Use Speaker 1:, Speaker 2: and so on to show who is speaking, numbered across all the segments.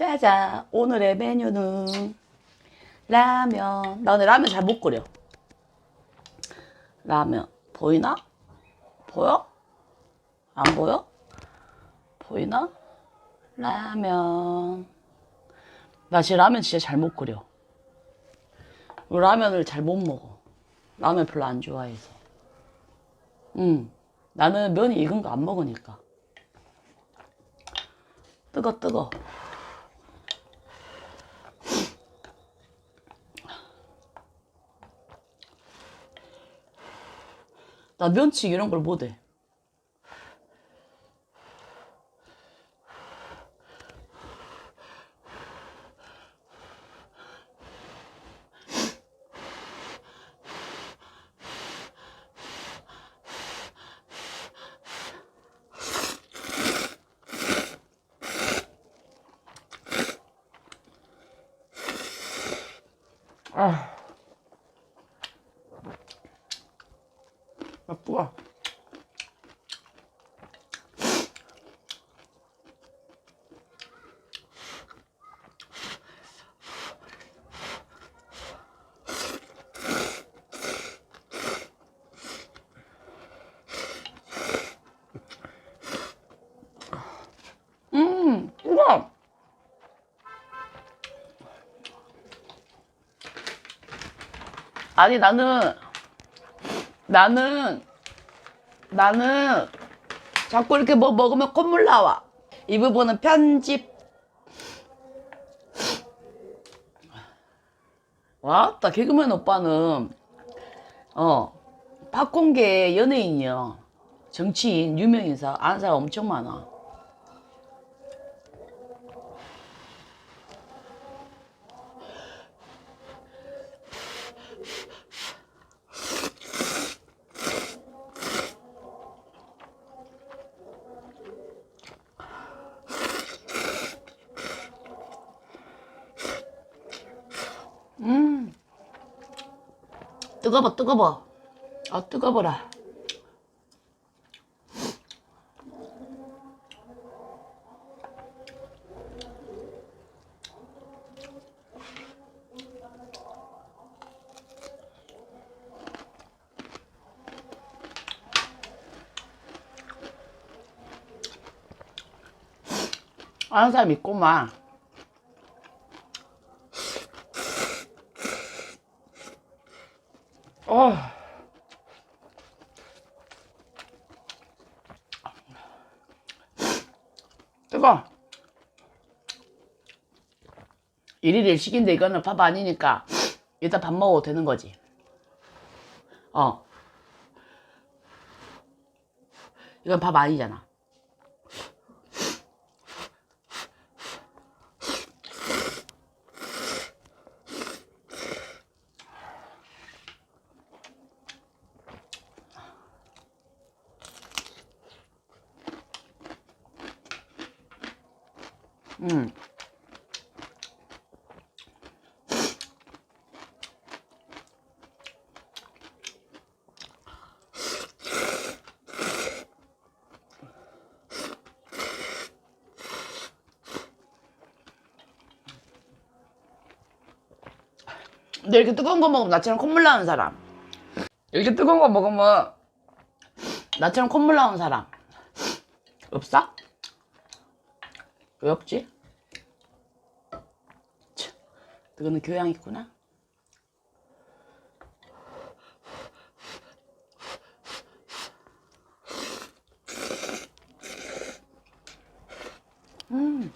Speaker 1: 짜잔 오늘의 메뉴는 라면. 나 오늘 라면 잘 못 끓여. 라면. 보이나? 보여? 안 보여? 보이나? 라면. 나 진짜 라면 진짜 잘 못 끓여. 라면을 잘 못 먹어. 라면 별로 안 좋아해서. 응. 나는 면이 익은 거 안 먹으니까. 뜨거 뜨거 나 면치기 이런 걸 못해. 아. 아, 뜨거. 음, 뜨거. 아니 나는 나는 나는 자꾸 이렇게 뭐 먹으면 콧물 나와. 이 부분은 편집. 왔다 개그맨 오빠는 어 박공계 연예인이요. 정치인 유명인사 사람 엄청 많아. 뜨거워 뜨거워. 아 뜨거워라. 아는 사람 있구만. 어. 뜨거. 일일 일식인데 이거는 밥 아니니까 일단 밥 먹어도 되는 거지. 어. 이건 밥 아니잖아. 음. 근데 이렇게 뜨거운 거 먹으면 나처럼 콧물 나는 사람. 이렇게 뜨거운 거 먹으면 나처럼 콧물 나는 사람. 없어? 왜 없지? 참, 그거는 교양 있구나. 음.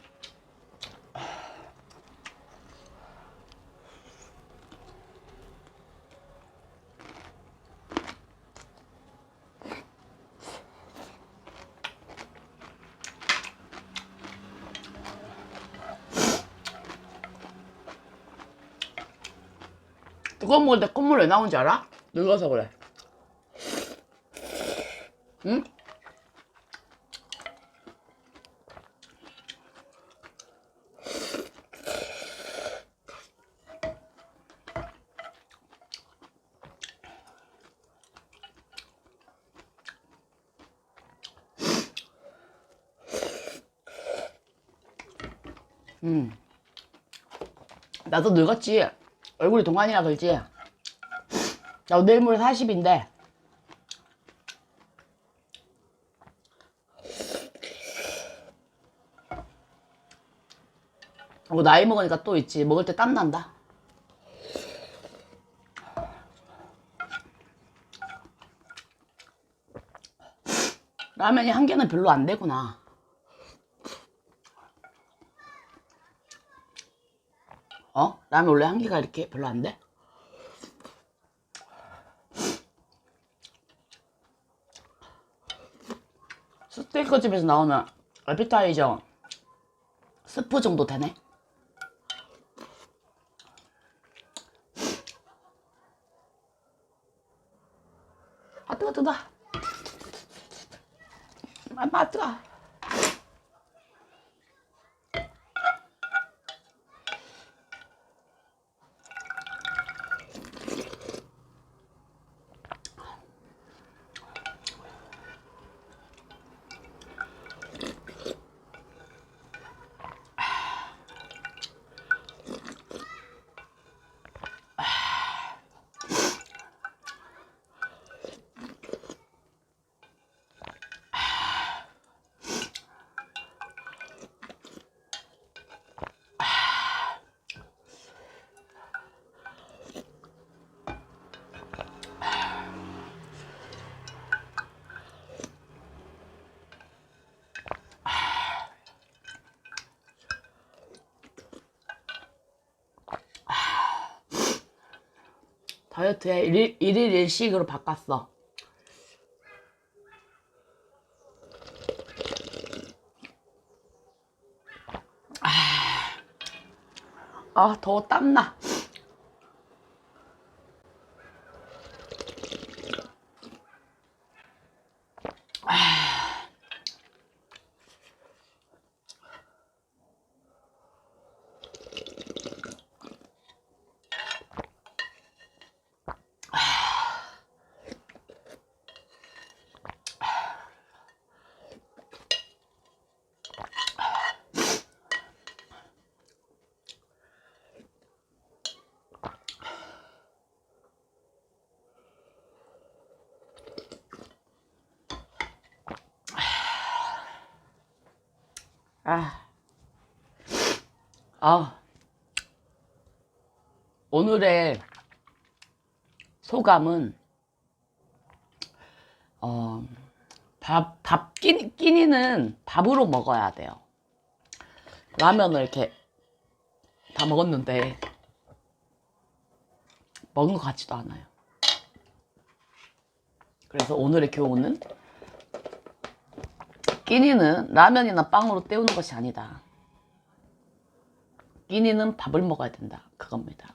Speaker 1: 이거 먹는데 콧물 왜 나온 줄 알아? 늙어서 그래. 응? 음. 나도 늙었지. 얼굴이 동안이라 그러지. 나도 내일 모레 40인데. 어, 나이 먹으니까 또 있지. 먹을 때 땀난다. 라면이 한 개는 별로 안 되구나. 어? 라면 원래 한 개가 이렇게 별로 안 돼? 스테이크 집에서 나오면 에피타이저 스프 정도 되네? 아 뜨거 뜨거 아, 아 뜨거 다이어트에 일일, 일식으로 바꿨어. 아, 더워 땀나. 아. 아. 오늘의 소감은 어, 밥, 밥 끼니, 끼니는 밥으로 먹어야 돼요. 라면을 이렇게 다 먹었는데 먹은 것 같지도 않아요. 그래서 오늘의 교훈은 끼니는 라면이나 빵으로 때우는 것이 아니다. 끼니는 밥을 먹어야 된다. 그겁니다.